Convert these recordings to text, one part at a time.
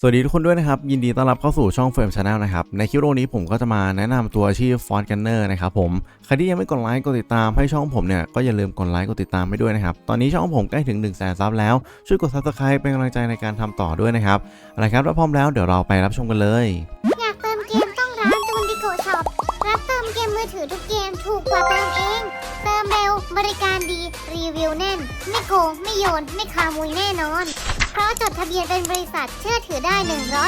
สวัสดีทุกคนด้วยนะครับ ยินดีต้อนรับเข้าสู่ช่องเฟิร์มชาแนลนะครับ ในคลิปวิดีโอนี้ผมก็จะมาแนะนำตัวอาชีพฟอนต์กันเนอร์นะครับผมใครที่ยังไม่กดไลค์กดติดตามให้ช่องผมเนี่ย ก็อย่าลืมกดไลค์กดติดตามไปด้วยนะครับ ตอนนี้ช่องผมใกล้ถึง1นึ่งแสนซับแล้ว ช่วยกด subscribe เป็นกำลังใจในการทำต่อด้วยนะครับอาละครับถ้าพร้อมแล้วเดี๋ยวเราไปรับชมกันเลย อยากเติมเกมต้องร้านจูนบิโกช็อปรับเติมเกมมือถือทุกเกมถูกกว่าเติมเอง เติมเร็วบริการดีรีวิวแน่น ไม่โกงไม่โยนไม่คามุยแน่นอน เพราะจดทะเบียนเป็นบริษัทเชื่อถือได้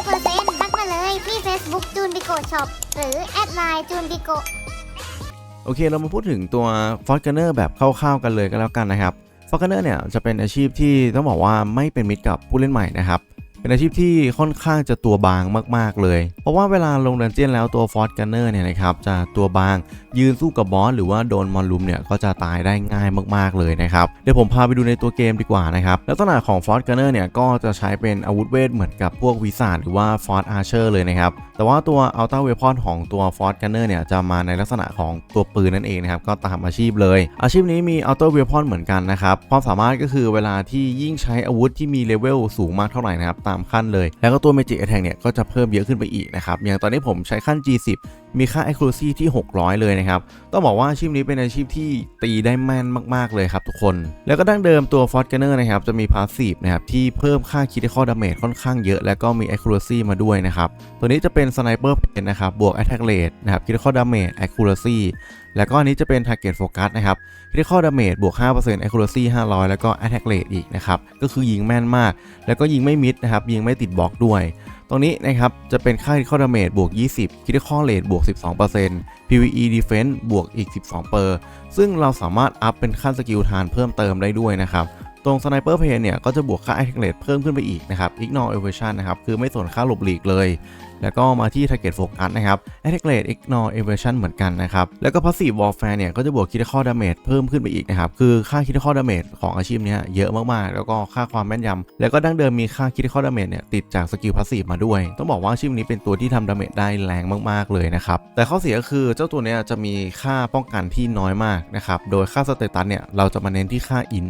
100%ทักมาเลยที่ Facebook จูนบิโกช็อปหรือแอดไลน์จูนบิโกโอเค เรามาพูดถึงตัวฟอ r กันเนอร์แบบคร่าวๆกันเลยก็แล้วกันนะครับฟอ r กันเนอร์เนี่ยจะเป็นอาชีพที่ต้องบอกว่าไม่เป็นมิตรกับผู้เล่นใหม่นะครับ เป็นอาชีพที่ค่อนข้างจะตัวบางมากๆเลย เพราะว่าเวลาลงดันเจียนแล้วตัวฟอ r กันเนอร์เนี่ยนะครับจะตัวบางยืนสู้กับบอสหรือว่าโดนมอนลุมเนี่ยก็จะตายได้ง่ายมากๆเลยนะครับเดี๋ยวผมพาไปดูในตัวเกมดีกว่านะครับลักษณะของฟอ r กันเนอร์เนี่ยก็จะใช้เป็นอาวุธเวทเหมือนกับพวกวิสาดหรือว่าฟอ r อาร์เชอร์เลยนะครับแต่ว่าตัวอัลต้าเวพอนของตัวฟอ r กันเนอร์เนี่ยจะมาในลักษณะของตัวปืนนั่นเองนะครับก็ตามอาชีพเลย อาชีพนี้มีอัลต้าเวพอนเหมือนกันนะครับความสามารถก็คือเวลาที่ยิ่งใช้อาวุธที่มีเลเวลสูงมากเท่าไหร่นะครับตามขั้นเลย แล้วก็ตัวเมจิกแอทแทกเนี่ยก็จะเพิ่มเยอะขึ้นไปอีกนะครับ อย่างตอนนี้ผมใช้ขั้น G10 มีค่า accuracy ที่ 600 เลยนะครับ ต้องบอกว่าอาชีพนี้เป็นอาชีพที่ตีได้แม่นมาก ๆ เลยครับทุกคน แล้วก็ดั้งเดิมตัว f o r t g a n n e r นะครับ จะมี passive นะครับ ที่เพิ่มค่า critical damage ค่อนข้างเยอะ แล้วก็มี accuracy มาด้วยนะครับ ตัวนี้จะเป็น sniper pen นะครับ บวก attack rate นะครับ critical damage accuracy แล้วก็อันนี้จะเป็น target focus นะครับ critical damage บวก 5% accuracy 500 แล้วก็ attack rate อีกนะครับ ก็คือยิงแม่นมาก แล้วก็ยิงไม่มิดนะครับ ยิงไม่ติดบล็อกด้วย ตรงนี้นะครับ จะเป็นค่า critical damage บวก 20 critical rate บวก 12% PVE defense บวกอีก 12เปอร์ซึ่งเราสามารถอัพเป็นขั้นสกิลทานเพิ่มเติมได้ด้วยนะครับ ตรง Sniper Pain เนี่ยก็จะบวกค่า Attack Rate เพิ่มขึ้นไปอีกนะครับ Ignore Evasion นะครับคือไม่สนค่าหลบหลีกเลย แล้วก็มาที่ Target Focus นะครับ Attack Rate Ignore Evasion เหมือนกันนะครับแล้วก็ Passive Warfare เนี่ยก็จะบวก Critical Damage เพิ่มขึ้นไปอีกนะครับคือค่า Critical Damage ของอาชีพนี้เยอะมากๆ แล้วก็ค่าความแม่นยำแล้วก็ดั้งเดิมมีค่า Critical Damage เนี่ยติดจากสกิล Passive มาด้วย ต้องบอกว่าอาชีพนี้เป็นตัวที่ทำดาเมจได้แรงมากๆเลยนะครับแต่ข้อเสียก็คือเจ้าตัวเนี้ยจะมีค่าป้องกันที่น้อยมากนะครับโดยค่าสเตตัสเนี่ยเราจะมาเน้นที่ค่าอิน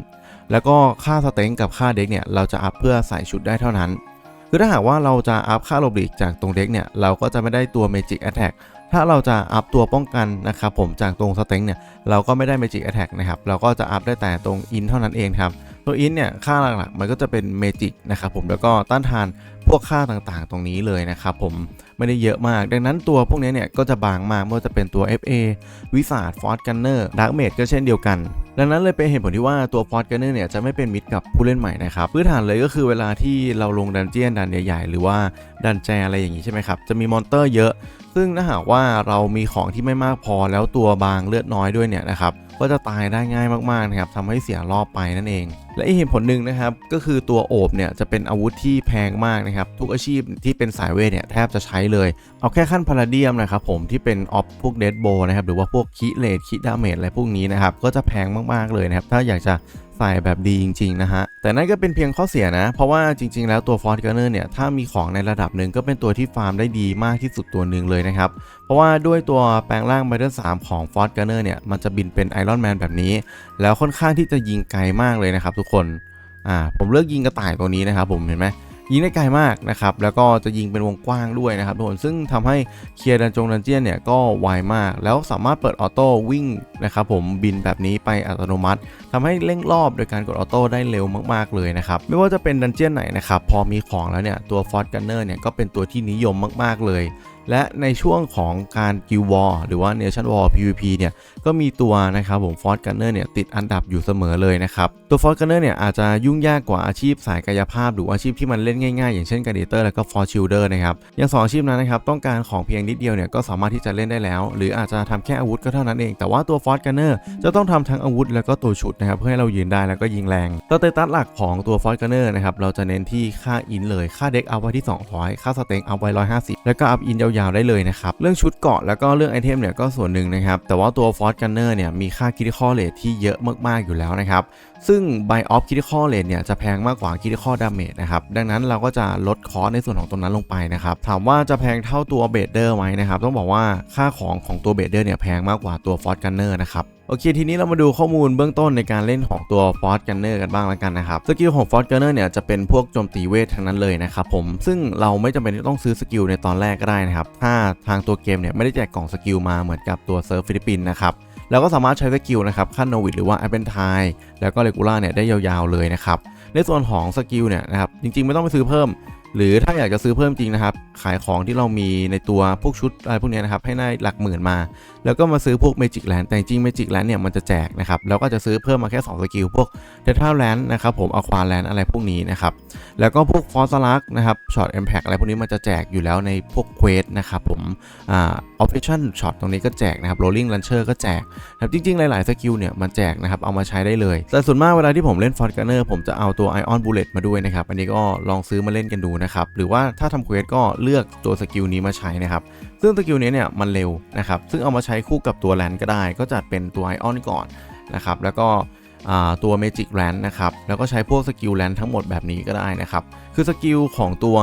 แล้วก็ค่าสเต็งกับค่าเด็กเนี่ยเราจะอัพเพื่อใส่ชุดได้เท่านั้น คือถ้าหากว่าเราจะอัพค่าโลบหลีกจากตรงเด็กเนี่ยเราก็จะไม่ได้ตัว Magic Attack ถ้าเราจะอัพตัวป้องกันนะครับผมจากตรงสเต็งเนี่ยเราก็ไม่ได้ Magic Attack นะครับเราก็จะอัพได้แต่ตรงอินเท่านั้นเองครับตัวอินเนี่ยค่าหลักๆมันก็จะเป็นเมจิกนะครับผมแล้วก็ต้านทาน วกค่าต่างๆ ตรงนี้เลยนะครับผมไม่ได้เยอะมาก ดังนั้นตัวพวกนี้เนี่ยก็จะบางมากไม่ว่าจะเป็นตัว FA วิสาดฟอร์ g กันเนอร์ดาร์กเมดก็เช่นเดียวกัน ดังนั้นเลยเป็นเหตุผลที่ว่าตัวฟอร์ g กันเนอร์เนี่ยจะไม่เป็นมิตรกับผู้เล่นใหม่นะครับพื้นฐานเลยก็คือเวลาที่เราลงดันเจียนดันใหญ่ๆ หรือว่าดันแจอะไรอย่างนี้ใช่ไหมครับจะมีมอนเตอร์เยอะ ซึ่งถ้าหากว่าเรามีของที่ไม่มากพอแล้วตัวบางเลือดน้อยด้วยเนี่ยนะครับ ก็จะตายได้ง่ายมากๆนะครับทำให้เสียรอบไปนั่นเอง และอีกเหตุผลหนึ่งนะครับก็คือตัวโอบเนี่ยจะเป็นอาวุธที่แพงมากนะครับทุกอาชีพที่เป็นสายเวทเนี่ยแทบจะใช้เลย เอาแค่ขั้นพาราเดียมนะครับผมที่เป็นออฟพวกเดดโบนะครับหรือว่าพวกคิเลดคิดาเมจอะไรพวกนี้นะครับก็จะแพงมากๆเลยนะครับถ้าอยากจะใส่แบบดีจริง ๆ นะฮะ แต่นั่นก็เป็นเพียงข้อเสียนะ เพราะว่าจริง ๆ แล้วตัวฟอร์ g กันเนอร์เนี่ย ถ้ามีของในระดับหนึ่งก็เป็นตัวที่ฟาร์มได้ดีมากที่สุดตัวหนึ่งเลยนะครับ เพราะว่าด้วยตัวแปลงร่างไบเดอร์สของฟอร์ g กันเนอร์เนี่ย มันจะบินเป็นไอรอนแมนแบบนี้ แล้วค่อนข้างที่จะยิงไกลมากเลยนะครับ ทุกคนอ่าผมเลือกยิงกระต่ายตัวนี้นะครับ ผมเห็นไหมยิงได้ไกลมากนะครับ แล้วก็จะยิงเป็นวงกว้างด้วยนะครับทุกคน ซึ่งทำให้เคลียร์ดันจงดันเจียนเนี่ยก็ไวมาก แล้วสามารถเปิดออโต้วิ่งนะครับผมบินแบบนี้ไปอัตโนมัติทำให้เร่งรอบโดยการกดออโต้ได้เร็วมากๆเลยนะครับ ไม่ว่าจะเป็นดันเจียนไหนนะครับ พอมีของแล้วเนี่ยตัวฟอร์ g กันเนอร์เนี่ยก็เป็นตัวที่นิยมมากๆเลย และในช่วงของการกิววอร์หรือว่า Nation War PVP เนี่ยก็มีตัวนะครับผมฟอร์ g กันเนอร์เนี่ยติดอันดับอยู่เสมอเลยนะครับ ตัวฟอร์ g กันเนอร์เนี่ยอาจจะยุ่งยากกว่าอาชีพสายกายภาพ หรืออาชีพที่มันเล่นง่ายๆ อย่างเช่นการ์เดเตอร์แล้วก็ฟอร์ชิลเดอร์นะครับอย่างสองอาชีพนั้นนะครับต้องการของเพียงนิดเดียวเนี่ยก็สามารถที่จะเล่นได้แล้ว หรืออาจจะทำแค่อาวุธก็เท่านั้นเอง แต่ว่าตัวฟอร์ g กันเนอร์จะต้องทำทั้งอาวุธแล้วก็ตัวชุดนะครับเพื่อให้เรายืนได้แล้วก็ยิงแรงสเตตัสหลักของตัวฟอร์ g กันเนอร์นะครับเราจะเน้นที่ค่าอินเลยค่าเด็กเอาไว้ที่ 200 ค่าสเต็งเอาไว้150 แล้วก็อัพอินยาวๆได้เลยนะครับ เรื่องชุดเกาะแล้วก็เรื่องไอเทมเนี่ยก็ส่วนหนึ่งนะครับ แต่ว่าตัวฟอสกันเนอร์เนี่ยมีค่าคิดข้อเลทที่เยอะมากๆอยู่แล้วนะครับ ซึ่ง Buy Off Critical Rate เนี่ยจะแพงมากกว่า Critical Damage นะครับ ดังนั้นเราก็จะลดคอสในส่วนของตรงนั้นลงไปนะครับ ถามว่าจะแพงเท่าตัวเบเดอร์ไหมนะครับ ต้องบอกว่าค่าของของตัวเบเดอร์เนี่ยแพงมากกว่าตัว Force Gunner นะครับโอเค ทีนี้เรามาดูข้อมูลเบื้องต้นในการเล่นของตัว f o r ์ Gunner กันบ้างแล้วกันนะครับ สกิลของ f o r ์ Gunner เนี่ยจะเป็นพวกโจมตีเวททั้งนั้นเลยนะครับผม ซึ่งเราไม่จำเป็นที่ต้องซื้อสกิลในตอนแรกก็ได้นะครับ ถ้าทางตัวเกมเนี่ยไม่ได้แจกกล่องสกิลมาเหมือนกับตัวเซิร์ฟฟิลิปปินส์นะครับ แล้วก็สามารถใช้สกิลนะครับขั้นโนวิดหรือว่าแอปเปิลไทแล้วก็เลกูล่าเนี่ยได้ยาวๆเลยนะครับในส่วนของสกิลเนี่ยนะครับจริงๆไม่ต้องไปซื้อเพิ่ม หรือถ้าอยากจะซื้อเพิ่มจริงนะครับ ขายของที่เรามีในตัวพวกชุดอะไรพวกนี้นะครับ ให้ได้หลักหมื่นมา แล้วก็มาซื้อพวก Magic Land แต่จริง Magic Land เนี่ยมันจะแจกนะครับแล้วก็จะซื้อเพิ่มมาแค่ 2 สกิล พวก Data Land นะครับผม Aqua Land อะไรพวกนี้นะครับ แล้วก็พวก f o r c e l u x นะครับ Short Impact อะไรพวกนี้มันจะแจกอยู่แล้วในพวก Quest นะครับผมอ่า Operation Shot ตรงนี้ก็แจกนะครับ Rolling Launcher ก็แจกนะครับจริงๆ หลายๆสกิลเนี่ยมันแจกนะครับเอามาใช้ได้เลย แต่ส่วนมากเวลาที่ผมเล่น f o r t Gunner ผมจะเอาตัว Ion Bullet มาด้วยนะครับอันนี้ก็ลองซื้อมาเล่นกันดูนะครับหรือว่าถ้าทำเควสก็เลือกตัวสกิลนี้มาใช้นะครับซึ่งสกิลนี้เนี่ยมันเร็วนะครับซึ่งเอามาใช้คู่กับตัวแลนก็ได้ ก็จัดเป็นตัวไอออนก่อนนะครับแล้วก็ตัว Magic l a n นะครับแล้วก็ใช้พวกสกิลแลนทั้งหมดแบบนี้ก็ได้นะครับคือสกิลของตัว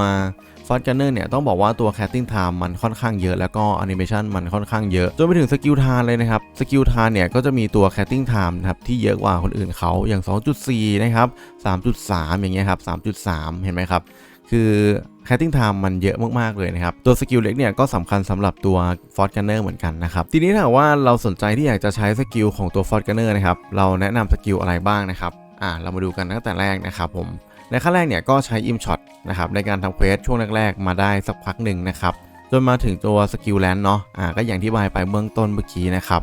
ฟอสกันเนอร์เนี่ยต้องบอกว่าตัว Casting Time มันค่อนข้างเยอะ แล้วก็แอนิเมชันมันค่อนข้างเยอะ จนไปถึงสกิลทานเลยนะครับสกิลทานเนี่ยก็จะมีตัว Casting Time นะครับที่เยอะกว่าคนอื่นเขาอย่าง 2.4 นะครับ 3.3 อย่างเงี้ยครับ 3.3 เห็นไหมครับ คือ Casting Time มันเยอะมากๆเลยนะครับ ตัวสกิลเล็กเนี่ยก็สำคัญสำหรับตัว f o r t Gunner เหมือนกันนะครับ ทีนี้ถ้าว่าเราสนใจที่อยากจะใช้สกิลของตัว f o r t Gunner นะครับ เราแนะนำสกิลอะไรบ้างนะครับอ่าเรามาดูกันตั้งแต่แรกนะครับผมในขั้นแรกเนี่ยก็ใช้ Im Shot นะครับในการทำเควสช่วงแรก ๆ มาได้สักพักหนึ่งนะครับจนมาถึงตัวสกิลแลนด์เนาะอ่าก็อย่างที่บายไปเบื้องต้นเมื่อกี้นะครับ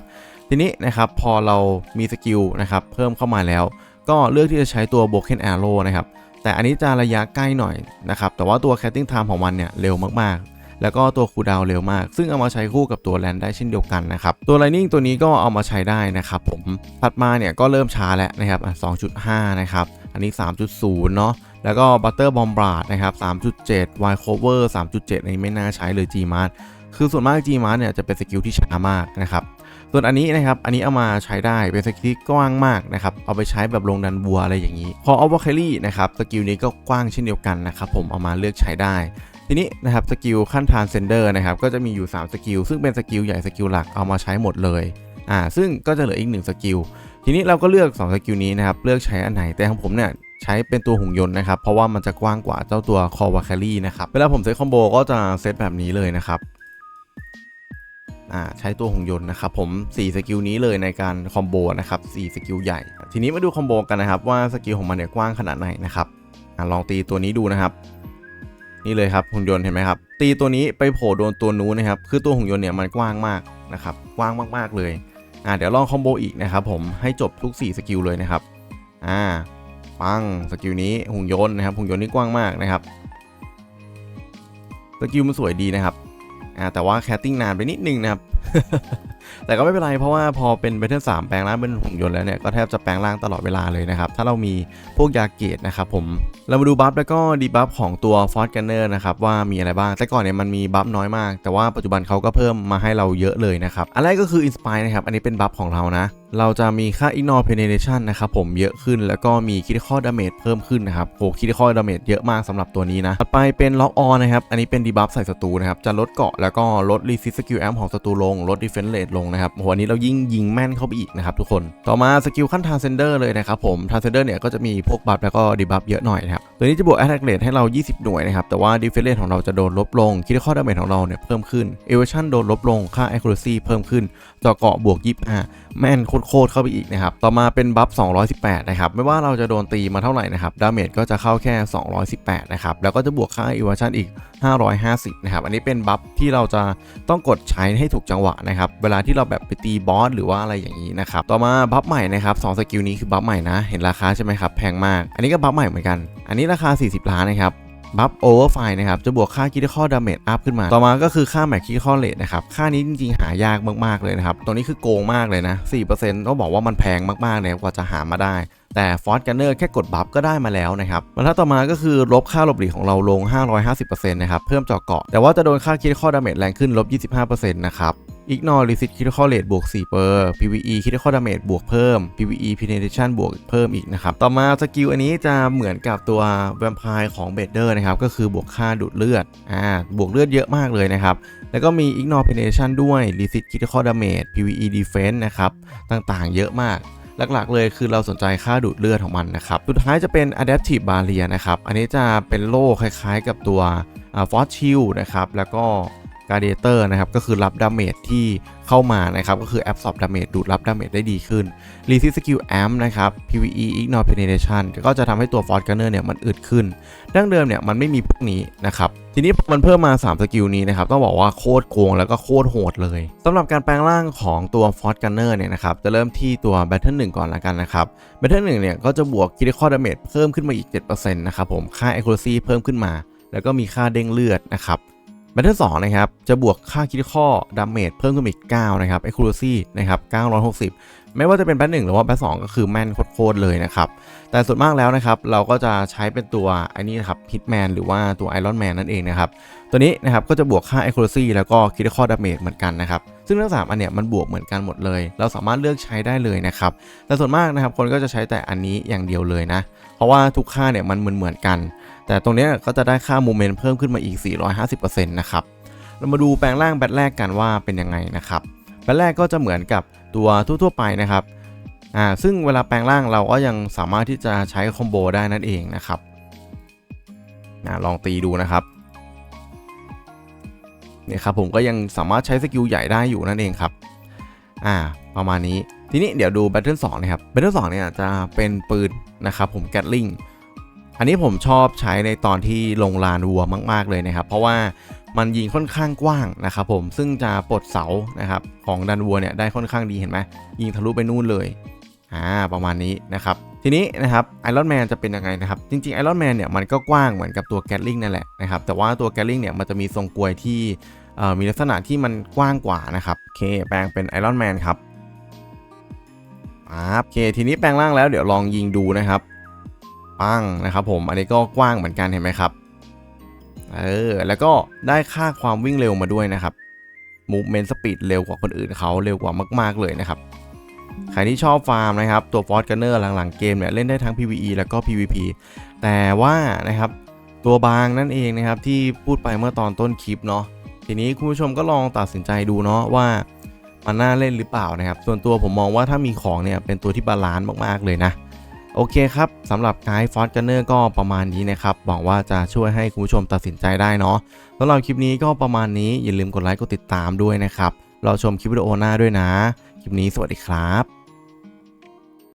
ทีนี้นะครับพอเรามีสกิลนะครับเพิ่มเข้ามาแล้ว ก็เลือกที่จะใช้ตัว Broken Arrow นะครับ แต่อันนี้จะระยะใกล้หน่อยนะครับ แต่ว่าตัว Casting Time ของมันเนี่ยเร็วมากๆแล้วก็ตัวคูดาวเร็วมาก ซึ่งเอามาใช้คู่กับตัวแลนได้เช่นเดียวกันนะครับ ตัว Lightning ตัวนี้ก็เอามาใช้ได้นะครับผม ถัดมาเนี่ยก็เริ่มช้าแล้วนะครับอะ2.5 นะครับ อันนี้ 3.0 เนาะ แล้วก็ Butter Bomb b r a d นะครับ 3.7 Y Cover 3.7 อันนี้ไม่น่าใช้เลย G m a r คือส่วนมาก G m a r เนี่ยจะเป็นสกิลที่ช้ามากนะครับ ส่วนอันนี้นะครับ อันนี้เอามาใช้ได้เป็นสกิลที่กว้างมากนะครับ เอาไปใช้แบบลงดันบัวอะไรอย่างนี้ พอเอาวอคเคลี่นะครับสกิลนี้ก็กว้างเช่นเดียวกันนะครับผมเอามาเลือกใช้ได้ทีนี้นะครับสกิลขั้นทานเซนเดอร์นะครับก็จะมีอยู่ 3 สกิลซึ่งเป็นสกิลใหญ่สกิลหลักเอามาใช้หมดเลยอ่าซึ่งก็จะเหลืออีก 1 สกิล ทีนี้เราก็เลือก 2 สกิลนี้นะครับเลือกใช้อันไหนแต่ของผมเนี่ยใช้เป็นตัวหุ่นยนต์นะครับเพราะว่ามันจะกว้างกว่าเจ้าตัวคอวาคารี่นะครับเวลาผมเซตคอมโบก็จะเซตแบบนี้เลยนะครับ ใช้ตัวหุ่นยนต์นะครับผม4สกิลนี้เลยในการคอมโบนะครับ4สกิลใหญ่ ทีนี้มาดูคอมโบกันนะครับว่าสกิลของมันเนี่ยกว้างขนาดไหนนะครับอลองตีตัวนี้ดูนะครับ นี่เลยครับหุ่นยนต์เห็นไหมครับตีตัวนี้ไปโผล่โดนตัวนู้นนะครับคือตัวหุ่นยนต์เนี่ยมันกว้างมากนะครับกว้างมากๆเลยอ่าเดี๋ยวลองคอมโบอีกนะครับผมให้จบทุก 4 สกิลเลยนะครับอ่าปังสกิลนี้หุ่นยนต์นะครับหุ่นยนต์นี่กว้างมากนะครับสกิลมันสวยดีนะครับ อ่าแต่ว่าแคตติ้งนานไปนิดนึงนะครับ แต่ก็ไม่เป็นไรเพราะว่าพอเป็นเบเทอร์สามแปลงร่างเป็นหุ่นยนต์แล้วเนี่ยก็แทบจะแปลงร่างตลอดเวลาเลยนะครับ ถ้าเรามีพวกยาเกตนะครับผม เรามาดูบัฟแล้วก็ดีบัฟของตัวฟอสกันเนอร์นะครับว่ามีอะไรบ้าง แต่ก่อนเนี่ยมันมีบัฟน้อยมาก แต่ว่าปัจจุบันเขาก็เพิ่มมาให้เราเยอะเลยนะครับอันแรกก็คือ Inspire นะครับ อันนี้เป็นบัฟของเรานะ เราจะมีค่า Ignore Penetration นะครับผมเยอะขึ้น แล้วก็มี Critical Damage เพิ่มขึ้นนะครับโห Critical Damage เยอะมากสำหรับตัวนี้นะถัดไปเป็น Lock On นะครับ อันนี้เป็นดีบัฟใส่ศัตรูนะครับ จะลดเกาะแล้วก็ลด Resist Skill Amp ของศัตรูลง ลด Defense Rate ลงนะครับโหอันนี้เรายิ่งยิงแม่นเข้าไปอีกนะครับทุกคน ต่อมาสกิลขั้น Transcender เลยนะครับผม Transcender เนี่ยก็จะมีพวกบัฟแล้วก็ดีบัฟเยอะหน่อยนะครับตัวนี้จะบวก Attack Rate ให้เรา 20 หน่วยนะครับ แต่ว่า Defense Rate ของเราจะโดนลบลง Critical Damage ของเราเนี่ยเพิ่มขึ้น Evasion โดนลบลง ค่า Accuracy เพิ่มขึ้นต่อเกาะบวก 25 แม่นโคตรเข้าไปอีกนะครับ ต่อมาเป็นบัฟ 218 นะครับ ไม่ว่าเราจะโดนตีมาเท่าไหร่นะครับ ดาเมจก็จะเข้าแค่ 218 นะครับ แล้วก็จะบวกค่า Evasion อีก 550 นะครับ อันนี้เป็นบัฟที่เราจะต้องกดใช้ให้ถูกจังหวะนะครับ เวลาที่เราแบบไปตีบอสหรือว่าอะไรอย่างนี้นะครับ ต่อมาบัฟใหม่นะครับสองสกิลนี้คือบัฟใหม่นะ เห็นราคาใช่ไหมครับ แพงมาก อันนี้ก็บัฟใหม่เหมือนกัน อันนี้ราคา 40 ล้านนะครับ บัฟโอเวอร์ไฟนะครับ จะบวกค่า critical damage up ขึ้นมา ต่อมาก็คือค่า max critical rate นะครับ ค่านี้จริงๆ หายากมากๆเลยนะครับ ตัวนี้คือโกงมากเลยนะ 4%ต้องบอกว่ามันแพงมากๆเลยกว่าจะหามาได้แต่ฟอสกันเนอร์แค่กดบัฟก็ได้มาแล้วนะครับบรรทัดต่อมาก็คือลบค่าหลบหลีกของเราลง 550%นะครับ เพิ่มเจาะเกาะ แต่ว่าจะโดนค่า critical damage แรงขึ้นลบ 25%นะครับ Ignore Resist Critical Rate บวก4เปอร์ PVE Critical Damage บวกเพิ่ม PVE Penetration บวกเพิ่มอีกนะครับ ต่อมาสกิลอันนี้จะเหมือนกับตัวแวมไพร์ของเบเดอร์นะครับ ก็คือบวกค่าดูดเลือด อ่า บวกเลือดเยอะมากเลยนะครับ แล้วก็มี Ignore Penetration ด้วย Resist Critical Damage PVE Defense นะครับ ต่างๆ เยอะมากหลักๆ เลยคือเราสนใจค่าดูดเลือดของมันนะครับ สุดท้ายจะเป็น Adaptive Barrier นะครับ อันนี้จะเป็นโล่คล้ายๆ กับตัวฟอสชิลนะครับ แล้วก็ g า a เตอร์นะครับก็คือรับดาเมจที่เข้ามานะครับก็คือ absorb damage ดูดรับดาเมจได้ดีขึ้น resist skill amp นะครับ pve ignore penetration ก็จะทำให้ตัว force gunner เนี่ยมันอึดขึ้น ดั้งเดิมเนี่ยมันไม่มีพวกนี้นะครับทีนี้มันเพิ่มมา 3 สกิลนี้นะครับต้องบอกว่าโคตรโกงแล้วก็โคตรโหดเลยสำหรับการแปลงร่างของตัว force gunner เนี่ยนะครับจะเริ่มที่ตัว battle 1 ก่อนละกันนะครับ battle 1เนี่ยก็จะบวก critical damage เพิ่มขึ้นมาอีก 7%นะครับผมค่า accuracy เพิ่มขึ้นมา แล้วก็มีค่าเด้งเลือดนะครับ แบตเทิลสองนะครับ จะบวกค่าคิดข้อดาเมจเพิ่มขึ้นอีก 9 นะครับ accuracy นะครับ960 ไม่ว่าจะเป็นแบทหนึ่งหรือว่าแบทสองก็คือแม่นโคตรเลยนะครับ แต่ส่วนมากแล้วนะครับ เราก็จะใช้เป็นตัวไอ้นี่นะครับ Hitman หรือว่าตัว Iron Man นั่นเองนะครับ ตัวนี้นะครับก็จะบวกค่า accuracy แล้วก็ critical damage เหมือนกันนะครับ ซึ่งทั้งสามอันเนี่ยมันบวกเหมือนกันหมดเลย เราสามารถเลือกใช้ได้เลยนะครับ แต่ส่วนมากนะครับคนก็จะใช้แต่อันนี้อย่างเดียวเลยนะ เพราะว่าทุกค่าเนี่ยมันเหมือนๆกัน แต่ตรงนี้ก็จะได้ค่าโมเมนต์เพิ่มขึ้นมาอีก 450%นะครับ เรามาดูแปลงร่างแบตแรกกันว่าเป็นยังไงนะครับ แบตแรกก็จะเหมือนกับตัวทั่วๆไปนะครับ อ่า ซึ่งเวลาแปลงร่างเราก็ยังสามารถที่จะใช้คอมโบได้นั่นเองนะครับนะลองตีดูนะครับเนี่ยครับผมก็ยังสามารถใช้สกิลใหญ่ได้อยู่นั่นเองครับ อ่า ประมาณนี้ ทีนี้เดี๋ยวดู Battle 2นะครับ Battle 2เนี่ยจะเป็นปืนนะครับผมแกตลิง อันนี้ผมชอบใช้ในตอนที่ลงลานวัวมาก ๆ เลยนะครับ เพราะว่ามันยิงค่อนข้างกว้างนะครับผมซึ่งจะปลดเสานะครับของดันวัวเนี่ยได้ค่อนข้างดีเห็นไหมยิงทะลุไปนู่นเลยอ่าประมาณนี้นะครับทีนี้นะครับไอรอนแมนจะเป็นยังไงนะครับ จริงๆไอรอนแมนเนี่ยมันก็กว้างเหมือนกับตัวแกตลิงนั่นแหละนะครับแต่ว่าตัวแกตลิงเนี่ยมันจะมีทรงกลวยที่เอ่อมีลักษณะที่มันกว้างกว่านะครับโอเคแปลงเป็นไอรอนแมนครับอ่าโอเคทีนี้แปลงร่างแล้วเดี๋ยวลองยิงดูนะครับ ปังนะครับผมอันนี้ก็กว้างเหมือนกันเห็นไหมครับเออแล้วก็ได้ค่าความวิ่งเร็วมาด้วยนะครับ movement speed เร็วกว่าคนอื่นเขาเร็วกว่ามาก ๆ เลยนะครับ ใครที่ชอบฟาร์มนะครับ ตัว Fort Gunner หลัง ๆ เกมเนี่ย เล่นได้ทั้ง PVE แล้วก็ PVP แต่ว่านะครับ ตัวบางนั่นเองนะครับ ที่พูดไปเมื่อตอนต้นคลิปเนาะทีนี้คุณผู้ชมก็ลองตัดสินใจดูเนาะว่ามันน่าเล่นหรือเปล่านะครับ ส่วนตัวผมมองว่าถ้ามีของเนี่ยเป็นตัวที่บาลานซ์มากๆเลยนะ โอเคครับสำหรับไกด์ฟอสกันเนอร์ก็ประมาณนี้นะครับหวังว่าจะช่วยให้คุณผู้ชมตัดสินใจได้เนาะสำหรับคลิปนี้ก็ประมาณนี้อย่าลืมกดไลค์กดติดตามด้วยนะครับเราชมคลิปวิดีโอหน้าด้วยนะ คลิปนี้สวัสดีครับ